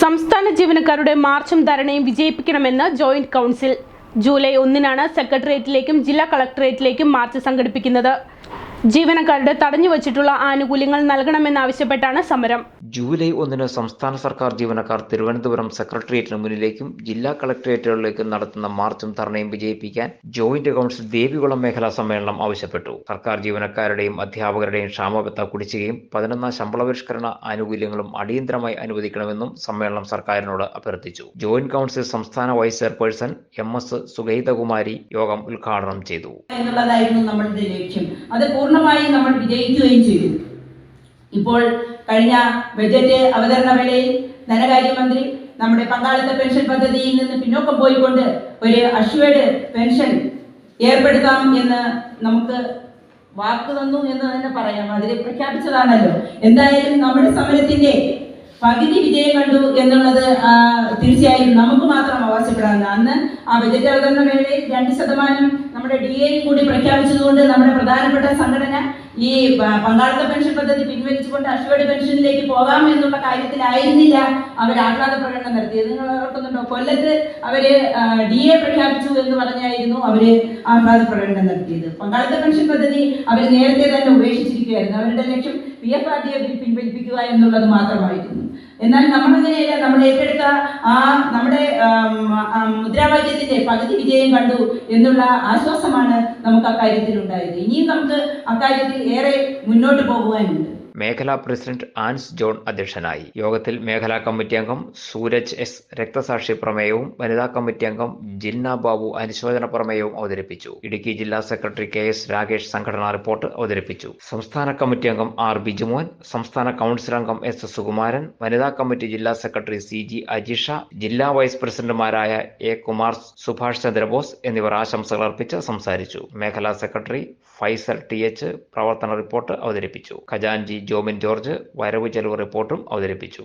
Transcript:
സംസ്ഥാന ജീവനക്കാരുടെ മാർച്ചും ധരണയും വിജയിപ്പിക്കണമെന്ന് ജോയിന്റ് കൗൺസിൽ. ജൂലൈ ഒന്നിനാണ് സെക്രട്ടേറിയറ്റിലേക്കും ജില്ലാ കളക്ടറേറ്റിലേക്കും മാർച്ച് സംഘടിപ്പിക്കുന്നത്. ജീവനക്കാരുടെ തടഞ്ഞു വച്ചിട്ടുള്ള ആനുകൂല്യങ്ങൾ നൽകണമെന്നാവശ്യപ്പെട്ടാണ് സമരം. ജൂലൈ ഒന്നിന് സംസ്ഥാന സർക്കാർ ജീവനക്കാർ തിരുവനന്തപുരം സെക്രട്ടേറിയറ്റിന് മുന്നിലേക്കും ജില്ലാ കളക്ടറേറ്റുകളിലേക്കും നടത്തുന്ന മാർച്ചും ധർണയും വിജയിപ്പിക്കാൻ ജോയിന്റ് കൗൺസിൽ ദേവികുളം മേഖലാ സമ്മേളനം ആവശ്യപ്പെട്ടു. സർക്കാർ ജീവനക്കാരുടെയും അധ്യാപകരുടെയും ക്ഷാമബത്ത കുടിശ്ശികയും പതിനൊന്നാം ശമ്പള പരിഷ്കരണ ആനുകൂല്യങ്ങളും അടിയന്തരമായി അനുവദിക്കണമെന്നും സമ്മേളനം സർക്കാരിനോട് അഭ്യർത്ഥിച്ചു. ജോയിന്റ് കൗൺസിൽ സംസ്ഥാന vice chairperson M S Sugathakumari യോഗം ഉദ്ഘാടനം ചെയ്തു. എന്നുള്ളതായിരുന്നു നമ്മളുടെ ലക്ഷ്യം. അത് പൂർണമായും നമ്മൾ വിജയിക്കുകയും ചെയ്തു. ഇപ്പോൾ കഴിഞ്ഞ ബജറ്റ് അവതരണ വേളയിൽ ധനകാര്യമന്ത്രി നമ്മുടെ പങ്കാളിത്ത പെൻഷൻ പദ്ധതിയിൽ നിന്ന് പിന്നോക്കം പോയിക്കൊണ്ട് ഒരു അഷ്വേഡ് പെൻഷൻ ഏർപ്പെടുത്താം എന്ന് നമുക്ക് വാക്ക് തന്നു എന്ന് തന്നെ പറയാം. അതിൽ പ്രഖ്യാപിച്ചതാണല്ലോ. എന്തായാലും നമ്മുടെ സമരത്തിന്റെ പകുതി വിജയം കണ്ടു എന്നുള്ളത് തീർച്ചയായും നമുക്ക് മാത്രം അവകാശപ്പെടാവുന്ന അന്ന് ആ ബജറ്റ് അവതരണ വേളയിൽ രണ്ട് ശതമാനം നമ്മുടെ ഡി എ കൂടി പ്രഖ്യാപിച്ചതുകൊണ്ട് നമ്മുടെ പ്രധാനപ്പെട്ട സംഘടന ഈ പങ്കാളിത്ത പെൻഷൻ പദ്ധതി പിൻവലിച്ചുകൊണ്ട് അഷ്വേഡ് പെൻഷനിലേക്ക് പോകാം എന്നുള്ള കാര്യത്തിലായിരുന്നില്ല അവർ ആഹ്ലാദ പ്രകടനം നടത്തിയത്. നിങ്ങൾ ഓർക്കുന്നുണ്ടോ? കൊല്ലത്ത് അവർ ഡി എ പ്രഖ്യാപിച്ചു എന്ന് പറഞ്ഞായിരുന്നു അവർ ആഹ്ലാദ പ്രകടനം നടത്തിയത്. പങ്കാളിത്ത പെൻഷൻ പദ്ധതി അവർ നേരത്തെ തന്നെ ഉപേക്ഷിച്ചിരിക്കുകയായിരുന്നു. അവരുടെ ലക്ഷ്യം P F R D A പിൻവലിപ്പിക്കുക എന്നുള്ളത് മാത്രമായിരുന്നു. എന്നാൽ നമ്മൾ നമ്മളങ്ങനെയല്ല നമ്മൾ ഏറ്റെടുത്ത ആ നമ്മുടെ മുദ്രാവാക്യത്തിന്റെ പകുതി വിജയം കണ്ടു എന്നുള്ള ആശ്വാസമാണ് നമുക്ക് അക്കാര്യത്തിൽ ഉണ്ടായത് ഇനിയും നമുക്ക് അക്കാര്യത്തിൽ ഏറെ മുന്നോട്ട് പോകുവാനുണ്ട്. മേഖലാ പ്രസിഡന്റ് ആൻസ് ജോൺ അധ്യക്ഷനായി. യോഗത്തിൽ മേഖലാ കമ്മിറ്റി അംഗം സൂരജ് എസ് രക്തസാക്ഷി പ്രമേയവും വനിതാ കമ്മിറ്റി അംഗം ജിന്ന ബാബു അനുശോചന പ്രമേയവും അവതരിപ്പിച്ചു. ഇടുക്കി ജില്ലാ സെക്രട്ടറി കെ എസ് രാകേഷ് സംഘടനാ റിപ്പോർട്ട് അവതരിപ്പിച്ചു. സംസ്ഥാന കമ്മിറ്റി അംഗം ആർ ബിജുമോൻ സംസ്ഥാന കൗൺസിൽ അംഗം എസ് സുകുമാരൻ വനിതാ കമ്മിറ്റി ജില്ലാ സെക്രട്ടറി സി ജി അജിഷ ജില്ലാ വൈസ് പ്രസിഡന്റുമാരായ എ കുമാർ സുഭാഷ് ചന്ദ്രബോസ് എന്നിവർ ആശംസകൾ അർപ്പിച്ച് സംസാരിച്ചു. മേഖലാ സെക്രട്ടറി ഫൈസൽ ടി എച്ച് പ്രവർത്തന റിപ്പോർട്ട് അവതരിപ്പിച്ചു. ഖജാൻജി ജോമിൻ ജോർജ് വരവ് ചെലവ് റിപ്പോർട്ടും അവതരിപ്പിച്ചു